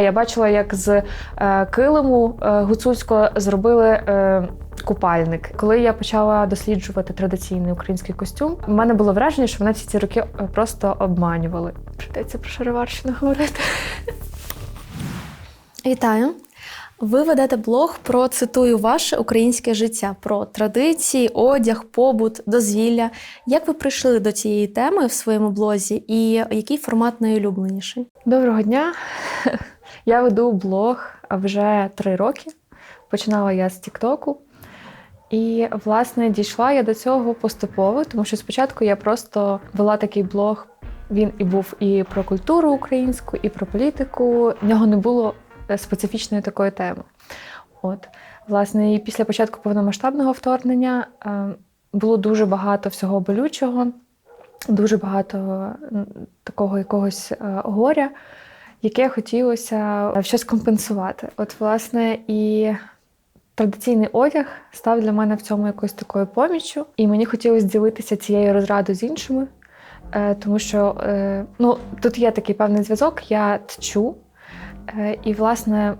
Я бачила, як з е, килиму е, гуцульського зробили е, купальник. Коли я почала досліджувати традиційний український костюм, в мене було враження, що мене всі ці роки просто обманювали. Придеться про шароварщину говорити. Вітаю! Ви ведете блог про цитую ваше українське життя, про традиції, одяг, побут, дозвілля. Як ви прийшли до цієї теми в своєму блозі, і який формат найулюбленіший? Доброго дня! Я веду блог вже три роки. Починала я з Тіктоку. І, власне, дійшла я до цього поступово, тому що спочатку я просто вела такий блог. Він і був і про культуру українську, і про політику. В нього не було е, специфічної такої теми. От, власне, і після початку повномасштабного вторгнення е, було дуже багато всього болючого, дуже багато такого якогось е, горя, яке хотілося е, щось компенсувати. От, власне, і традиційний одяг став для мене в цьому якоюсь такою поміччю, і мені хотілося ділитися цією розрадою з іншими. Е, Тому що е, ну, тут є такий певний зв'язок, я тчу. І, власне,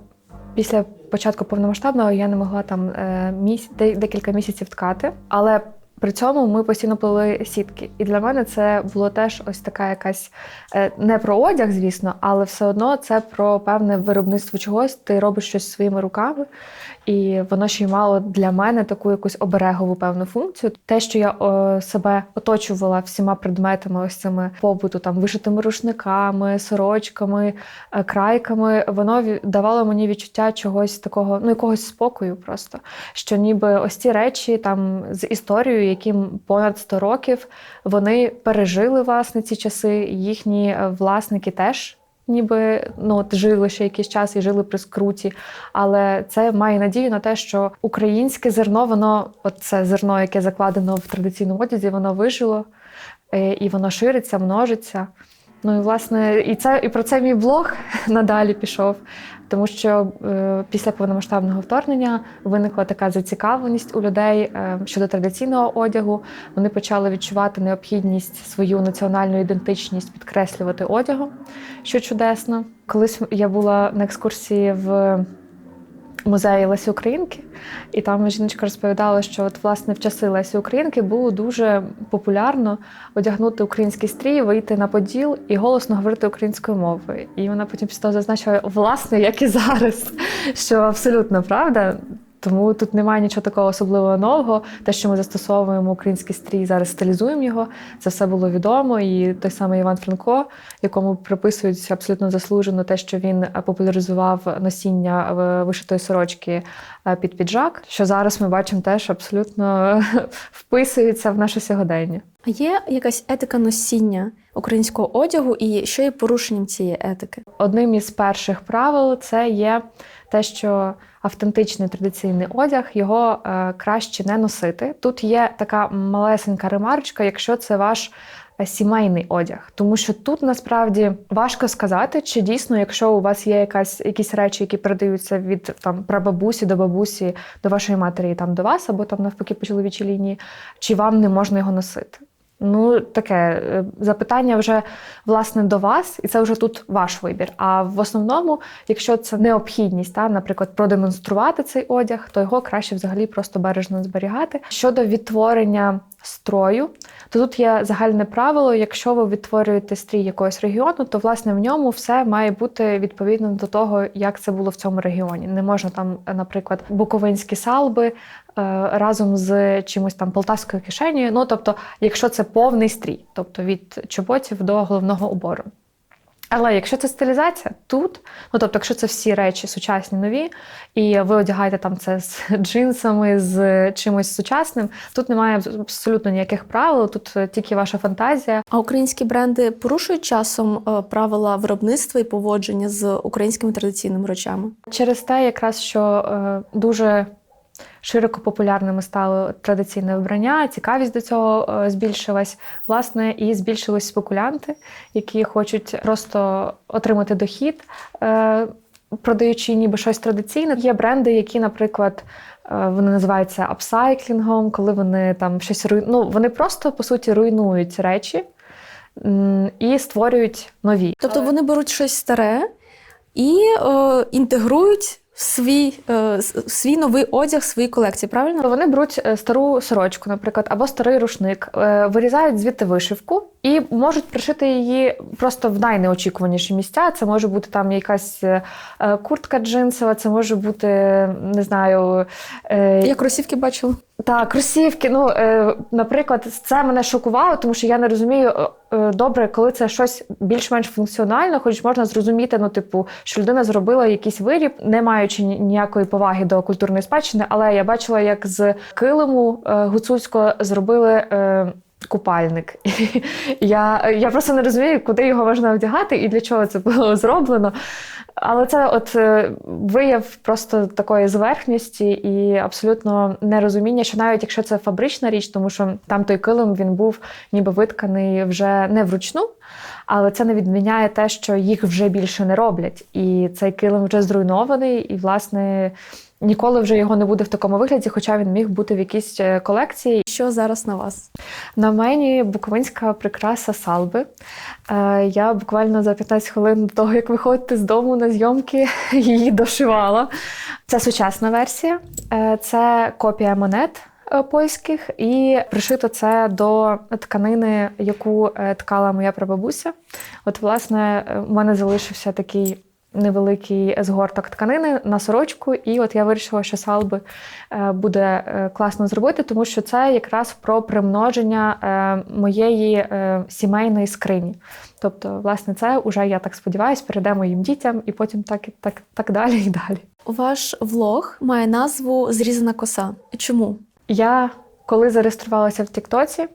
після початку повномасштабного я не могла там міс... де- декілька місяців ткати. Але при цьому ми постійно плели сітки. І для мене це було теж ось така якась е, не про одяг, звісно, але все одно це про певне виробництво чогось. Ти робиш щось своїми руками, і воно ще й мало для мене таку якусь оберегову певну функцію. Те, що я себе оточувала всіма предметами, ось цими побуту, там вишитими рушниками, сорочками, е, крайками, воно давало мені відчуття чогось такого, ну якогось спокою, просто що ніби ось ці речі там з історією, яким понад 100 років, вони пережили власне ці часи. Їхні е, власники теж. Ніби ну от жили ще якийсь час і жили при скруті, але це має надію на те, що українське зерно, воно, от це зерно, яке закладено в традиційному одязі, воно вижило е, і воно шириться, множиться. Ну і власне, і це і про це мій блог надалі пішов, тому що е, після повномасштабного вторгнення виникла така зацікавленість у людей е, щодо традиційного одягу. Вони почали відчувати необхідність свою національну ідентичність підкреслювати одягом, що чудесно. Колись я була на екскурсії в музеї Лесі Українки, і там жіночка розповідала, що от власне в часи Лесі Українки було дуже популярно одягнути український стрій, вийти на поділ і голосно говорити українською мовою. І вона потім після того зазначила, власне, як і зараз, що абсолютно правда. Тому тут немає нічого такого особливого нового. Те, що ми застосовуємо український стрій, зараз стилізуємо його. Це все було відомо. І той самий Іван Франко, якому приписують абсолютно заслужено те, що він е, популяризував носіння е, вишитої сорочки е, під піджак, що зараз ми бачимо теж абсолютно вписується в наше сьогодення. А є якась етика носіння українського одягу, і що є порушенням цієї етики? Одним із перших правил це є те, що автентичний традиційний одяг його е, краще не носити. Тут є така малесенька ремарочка, якщо це ваш е, сімейний одяг, тому що тут насправді важко сказати, чи дійсно, якщо у вас є якась якісь речі, які передаються від там прабабусі до бабусі, до вашої матері, там до вас, або там навпаки по чоловічій лінії, чи вам не можна його носити. Ну, таке е, запитання вже власне до вас, і це вже тут ваш вибір. А в основному, якщо це необхідність, та, наприклад, продемонструвати цей одяг, то його краще взагалі просто бережно зберігати. Щодо відтворення строю, то тут є загальне правило: якщо ви відтворюєте стрій якогось регіону, то власне в ньому все має бути відповідно до того, як це було в цьому регіоні. Не можна там, наприклад, буковинські салби е, разом з чимось там полтавською кишенею. Ну тобто, якщо це повний стрій, тобто від чоботів до головного убору. Але якщо це стилізація, тут, ну тобто, якщо це всі речі сучасні нові, і ви одягаєте там це з джинсами, з чимось сучасним, тут немає абсолютно ніяких правил, тут е, тільки ваша фантазія. А українські бренди порушують часом е, правила виробництва і поводження з українськими традиційними речами? Через те, якраз що е, дуже широко популярними стало традиційне вбрання, цікавість до цього е, збільшилась. Власне, і збільшились спекулянти, які хочуть просто отримати дохід, е, продаючи ніби щось традиційне. Є бренди, які, наприклад, е, вони називаються апсайклінгом, коли вони там щось руй... ну, вони просто по суті руйнують речі і створюють нові. Тобто вони беруть щось старе і е, інтегрують свій, е, свій новий одяг, свої колекції. Правильно? Вони беруть е, стару сорочку, наприклад, або старий рушник, е, вирізають звідти вишивку і можуть пришити її просто в найнеочікуваніші місця. Це може бути там якась е, е, куртка джинсова, це може бути, не знаю, е, Я кросівки бачила. Так, кросівки. Ну, е, наприклад, це мене шокувало, тому що я не розумію е, е, добре, коли це щось більш-менш функціонально, хоч можна зрозуміти, ну, типу, що людина зробила якийсь виріб, не маючи ніякої поваги до культурної спадщини. Але я бачила, як з килиму е, гуцульського зробили. Е, Купальник. я, я просто не розумію, куди його можна вдягати і для чого це було зроблено. Але це от е, вияв просто такої зверхності і абсолютно нерозуміння, що навіть якщо це фабрична річ, тому що там той килим він був ніби витканий вже не вручну, але це не відміняє те, що їх вже більше не роблять. І цей килим вже зруйнований, і, власне, ніколи вже його не буде в такому вигляді, хоча він міг бути в якійсь е, колекції. Що зараз на вас? На мені буковинська прикраса салби. Е, Я буквально за 15 хвилин до того, як виходити з дому на зйомки, її дошивала. Це сучасна версія, Е, це копія монет польських, і пришито це до тканини, яку ткала моя прабабуся. От, власне, у мене залишився такий. Невеликий згорток тканини на сорочку, і от я вирішила, що салби е, буде е, класно зробити, тому що це якраз про примноження е, моєї сімейної скрині. Тобто, власне, це вже я так сподіваюся, перейде моїм дітям, і потім так і так, так далі і далі. Ваш влог має назву Зрізана коса. Чому? Я коли зареєструвалася в Тіктоці,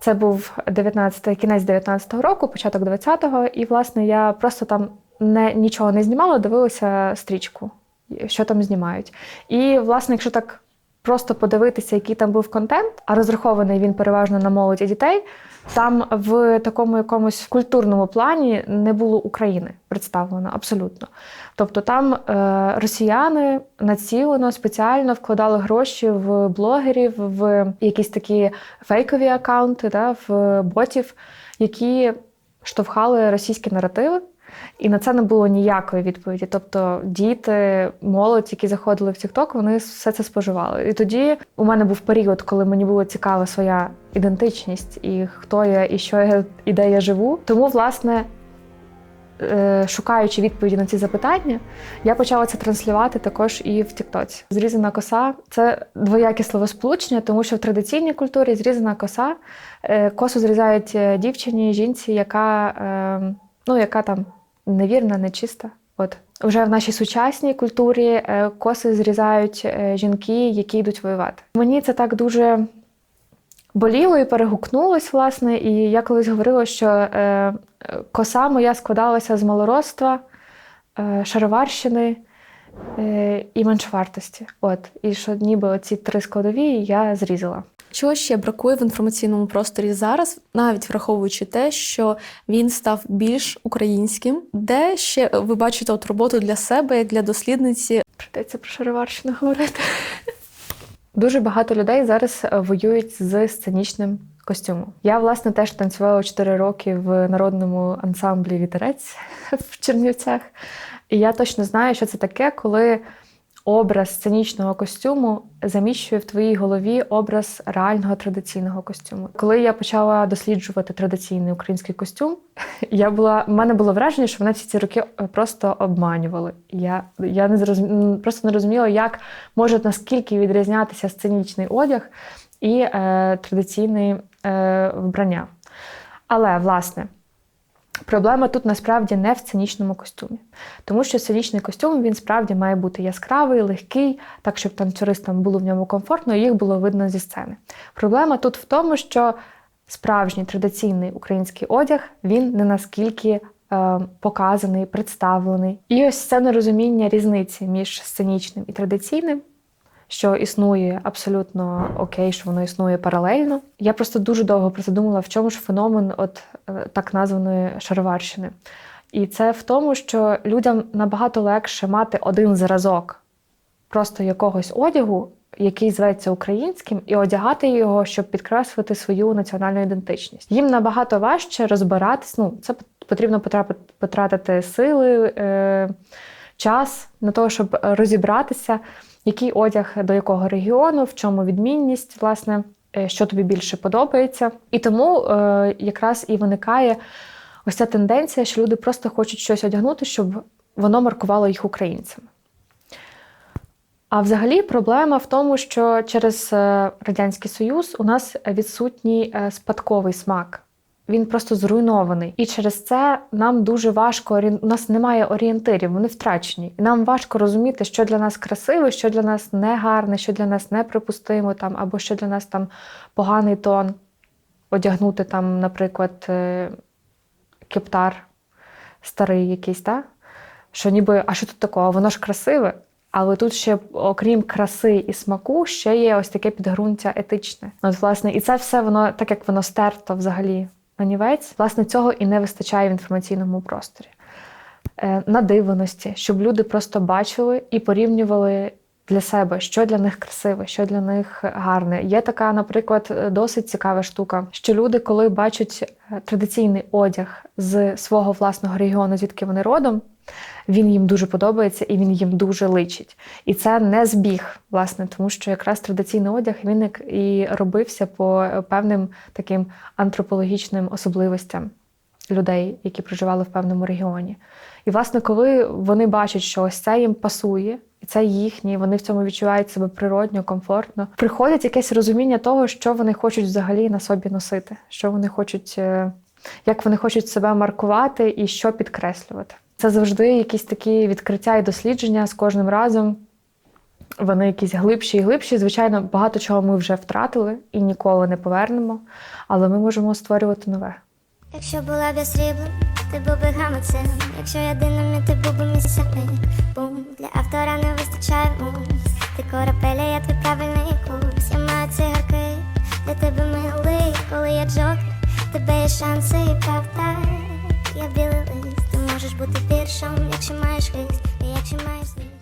це був 19, кінець 19-го року, початок 20-го, і власне я просто там не, нічого не знімала, дивилася стрічку, що там знімають. І, власне, якщо так просто подивитися, який там був контент, а розрахований він переважно на молодь і дітей, там в такому якомусь культурному плані не було України представлено абсолютно. Тобто там е, росіяни націлено спеціально вкладали гроші в блогерів, в якісь такі фейкові акаунти, да, в ботів, які штовхали російські наративи. І на це не було ніякої відповіді. Тобто діти, молодь, які заходили в TikTok, вони все це споживали. І тоді у мене був період, коли мені було цікава своя ідентичність, і хто я, і що я, і де я живу. Тому, власне, е, шукаючи відповіді на ці запитання, я почала це транслювати також і в Тіктоці. Зрізана коса це двояке словосполучення, тому що в традиційній культурі зрізана коса е, косу зрізають е, дівчині, жінці, яка, е, ну, яка там невірна, нечиста. От вже в нашій сучасній культурі е, коси зрізають е, жінки, які йдуть воювати. Мені це так дуже боліло і перегукнулось, власне. І я колись говорила, що е, коса моя складалася з малородства, е, шароварщини і меншовартості. От, і що ніби оці три складові я зрізала. Чого ще бракує в інформаційному просторі зараз, навіть враховуючи те, що він став більш українським, де ще ви бачите от роботу для себе, як для дослідниці? Придеться про шароварщину говорити. Дуже багато людей зараз е, воюють з сценічним костюмом. Я, власне, теж танцювала 4 роки в народному ансамблі Вітерець в Чернівцях. І я точно знаю, що це таке, коли образ сценічного костюму заміщує в твоїй голові образ реального традиційного костюму. Коли я почала досліджувати традиційний український костюм, я була, в мене було враження, що мене всі ці роки е, просто обманювали. Я, я не зрозум... просто не розуміла, як може наскільки відрізнятися сценічний одяг і е, традиційне е, вбрання. Але, власне, Проблема тут насправді не в сценічному костюмі, тому що сценічний костюм він справді має бути яскравий, легкий, так щоб танцюристам було в ньому комфортно і їх було видно зі сцени. Проблема тут в тому, що справжній традиційний український одяг він не наскільки е, показаний, представлений. І ось це нерозуміння різниці між сценічним і традиційним що існує абсолютно окей, що воно існує паралельно. Я просто дуже довго про це думала, в чому ж феномен от е, так названої шароварщини. І це в тому, що людям набагато легше мати один зразок просто якогось одягу, який зветься українським, і одягати його, щоб підкреслити свою національну ідентичність. Їм набагато важче розбиратись. Ну, це потрібно потратити сили, е, час на те, щоб розібратися, який одяг до якого регіону, в чому відмінність, власне, е, що тобі більше подобається. І тому е, якраз і виникає ось ця тенденція, що люди просто хочуть щось одягнути, щоб воно маркувало їх українцями. А взагалі проблема в тому, що через е, Радянський Союз у нас відсутній е, спадковий смак. Він просто зруйнований. І через це нам дуже важко у нас немає орієнтирів, вони втрачені. І нам важко розуміти, що для нас красиве, що для нас негарне, що для нас неприпустимо, там, або що для нас там поганий тон. Одягнути там, наприклад, е, кептар старий якийсь, так? Що ніби, а що тут такого? Воно ж красиве. Але тут ще, окрім краси і смаку, ще є ось таке підґрунтя етичне. От, власне, і це все воно, так як воно стерто взагалі нанівець, власне, цього і не вистачає в інформаційному просторі. Е, надивленості, щоб люди просто бачили і порівнювали для себе, що для них красиве, що для них гарне. Є така, наприклад, досить цікава штука, що люди, коли бачать е, традиційний одяг з свого власного регіону, звідки вони родом, він їм дуже подобається і він їм дуже личить. І це не збіг, власне, тому що якраз традиційний одяг він і робився по певним таким антропологічним особливостям людей, які проживали в певному регіоні. І, власне, коли вони бачать, що ось це їм пасує, і це їхнє, вони в цьому відчувають себе природньо, комфортно, приходить якесь розуміння того, що вони хочуть взагалі на собі носити, що вони хочуть, е, як вони хочуть себе маркувати і що підкреслювати. Це завжди якісь такі відкриття і дослідження з кожним разом. Вони якісь глибші і глибші. Звичайно, багато чого ми вже втратили і ніколи не повернемо, але ми можемо створювати нове. Якщо була б я сріблом, ти був би гамацем. Якщо я динаміт, ти був би місяцем. Бум, для автора не вистачає муз. Ти корабеля, я твій правильний курс. Я маю цигарки, для тебе милий, коли я джокер, тебе є шанси і правда. Я білий бути віршом, якщо маєш хист, і якщо маєш злість.